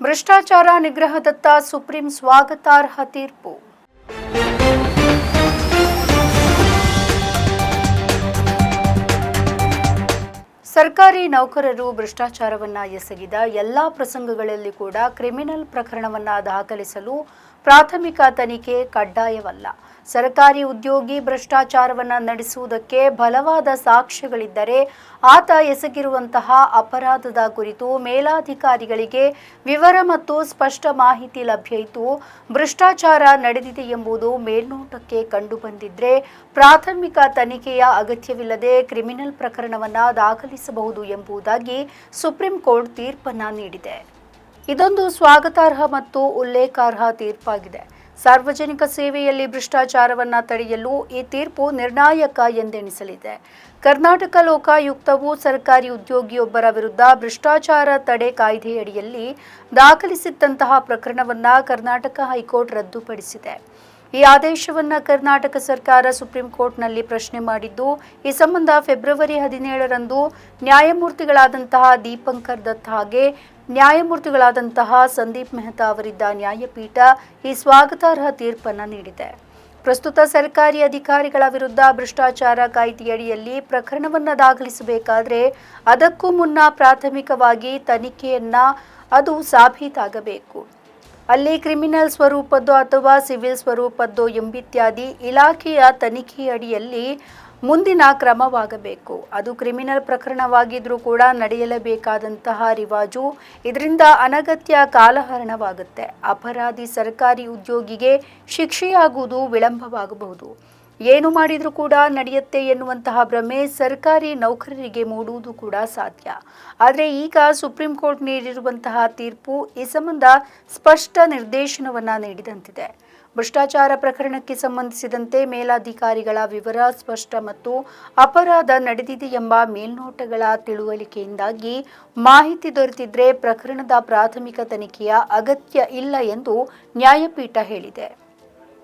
ಭ್ರಷ್ಟಾಚಾರ ನಿಗ್ರಹದತ್ತ ಸುಪ್ರೀಂ ಸ್ವಾಗತಾರ್ಹ ತೀರ್ಪು. ಸರ್ಕಾರಿ ನೌಕರರು ಭ್ರಷ್ಟಾಚಾರವನ್ನ ಎಸಗಿದ ಎಲ್ಲಾ ಪ್ರಸಂಗಗಳಲ್ಲಿ ಕೂಡ ಕ್ರಿಮಿನಲ್ ಪ್ರಕರಣವನ್ನ ದಾಖಲಿಸಲು ಪ್ರಾಥಮಿಕ ತನಿಖೆ ಕಡ್ಡಾಯವಲ್ಲ. ಸರ್ಕಾರಿ ಉದ್ಯೋಗಿ ಭ್ರಷ್ಟಾಚಾರವನ್ನ ನಡೆಸುವುದಕ್ಕೆ ಬಲವಾದ ಸಾಕ್ಷ್ಯಗಳಿದ್ದರೆ ಆತ ಎಸಗಿರುವಂತಹ ಅಪರಾಧದ ಕುರಿತು ಮೇಲಾಧಿಕಾರಿಗಳಿಗೆ ವಿವರ ಮತ್ತು ಸ್ಪಷ್ಟ ಮಾಹಿತಿ ಲಭ್ಯ ಇತ್ತು ಭ್ರಷ್ಟಾಚಾರ ನಡೆದಿದೆ ಎಂಬುದು ಮೇಲ್ನೋಟಕ್ಕೆ ಕಂಡುಬಂದಿದ್ರೆ ಪ್ರಾಥಮಿಕ ತನಿಖೆಯ ಅಗತ್ಯವಿಲ್ಲದೆ ಕ್ರಿಮಿನಲ್ ಪ್ರಕರಣವನ್ನ ದಾಖಲಿಸಬಹುದು ಎಂಬುದಾಗಿ ಸುಪ್ರೀಂ ಕೋರ್ಟ್ ತೀರ್ಪನ್ನ ನೀಡಿದೆ. ಇದೊಂದು ಸ್ವಾಗತಾರ್ಹ ಮತ್ತು ಉಲ್ಲೇಖಾರ್ಹ ತೀರ್ಪಾಗಿದೆ. ಸಾರ್ವಜನಿಕ ಸೇವೆಯಲ್ಲಿ ಭ್ರಷ್ಟಾಚಾರವನ್ನ ತಡೆಯಲು ಈ ತೀರ್ಪು ನಿರ್ಣಾಯಕ ಎಂದೆಣಿಸಲಿದೆ ಕರ್ನಾಟಕ ಲೋಕಾಯುಕ್ತವು ಸರ್ಕಾರಿ ಉದ್ಯೋಗಿಯೊಬ್ಬರ ವಿರುದ್ಧ ಭ್ರಷ್ಟಾಚಾರ ತಡೆ ಕಾಯ್ದೆಯಡಿಯಲ್ಲಿ ದಾಖಲಿಸಿದ್ದಂತಹ ಪ್ರಕರಣವನ್ನ ಕರ್ನಾಟಕ ಹೈಕೋರ್ಟ್ ರದ್ದುಪಡಿಸಿದೆ. ಈ ಆದೇಶವನ್ನ ಕರ್ನಾಟಕ ಸರ್ಕಾರ ಸುಪ್ರೀಂ ಕೋರ್ಟ್ನಲ್ಲಿ ಪ್ರಶ್ನೆ ಮಾಡಿದ್ದು, ಈ ಸಂಬಂಧ ಫೆಬ್ರವರಿ ಹದಿನೇಳರಂದು ನ್ಯಾಯಮೂರ್ತಿಗಳಾದಂತಹ ದೀಪಂಕರ್ ದತ್ ಹಾಗೆ ನ್ಯಾಯಮೂರ್ತಿಗಳಾದಂತಹ ಸಂದೀಪ್ ಮೆಹ್ತಾ ಅವರಿದ್ದ ನ್ಯಾಯಪೀಠ ಈ ಸ್ವಾಗತಾರ್ಹ ತೀರ್ಪನ್ನು ನೀಡಿದೆ. ಪ್ರಸ್ತುತ ಸರ್ಕಾರಿ ಅಧಿಕಾರಿಗಳ ವಿರುದ್ಧ ಭ್ರಷ್ಟಾಚಾರ ಕಾಯ್ದೆಯಡಿಯಲ್ಲಿ ಪ್ರಕರಣವನ್ನು ದಾಖಲಿಸಬೇಕಾದರೆ ಅದಕ್ಕೂ ಮುನ್ನ ಪ್ರಾಥಮಿಕವಾಗಿ ತನಿಖೆಯನ್ನ ಅದು ಸಾಬೀತಾಗಬೇಕು. ಅಲ್ಲಿ ಕ್ರಿಮಿನಲ್ ಸ್ವರೂಪದ್ದೋ ಅಥವಾ ಸಿವಿಲ್ ಸ್ವರೂಪದ್ದೋ ಎಂಬಿತ್ಯಾದಿ ಇಲಾಖೆಯ ತನಿಖೆಯಡಿಯಲ್ಲಿ ಮುಂದಿನ ಕ್ರಮವಾಗಬೇಕು. ಅದು ಕ್ರಿಮಿನಲ್ ಪ್ರಕರಣವಾಗಿದ್ರೂ ಕೂಡ ನಡೆಯಲೇಬೇಕಾದಂತಹ ರಿವಾಜು ಇದರಿಂದ ಅನಗತ್ಯ ಕಾಲಹರಣವಾಗುತ್ತೆ. ಅಪರಾಧಿ ಸರ್ಕಾರಿ ಉದ್ಯೋಗಿಗೆ ಶಿಕ್ಷೆಯಾಗುವುದು ವಿಳಂಬವಾಗಬಹುದು. ಏನು ಮಾಡಿದರೂ ಕೂಡ ನಡೆಯುತ್ತೆ ಎನ್ನುವಂತಹ ಭ್ರಮೆ ಸರ್ಕಾರಿ ನೌಕರರಿಗೆ ಮೂಡುವುದು ಕೂಡ ಸಾಧ್ಯ. ಆದರೆ ಈಗ ಸುಪ್ರೀಂ ಕೋರ್ಟ್ ನೀಡಿರುವಂತಹ ತೀರ್ಪು ಈ ಸಂಬಂಧ ಸ್ಪಷ್ಟ ನಿರ್ದೇಶನವನ್ನು ನೀಡಿದಂತಿದೆ. ಭ್ರಷ್ಟಾಚಾರ ಪ್ರಕರಣಕ್ಕೆ ಸಂಬಂಧಿಸಿದಂತೆ ಮೇಲಾಧಿಕಾರಿಗಳ ವಿವರ ಸ್ಪಷ್ಟ ಮತ್ತು ಅಪರಾಧ ನಡೆದಿದೆ ಎಂಬ ಮೇಲ್ನೋಟಗಳ ತಿಳುವಳಿಕೆಯಿಂದಾಗಿ ಮಾಹಿತಿ ದೊರೆತಿದ್ರೆ ಪ್ರಕರಣದ ಪ್ರಾಥಮಿಕ ತನಿಖೆಯ ಅಗತ್ಯ ಇಲ್ಲ ಎಂದು ನ್ಯಾಯಪೀಠ ಹೇಳಿದೆ.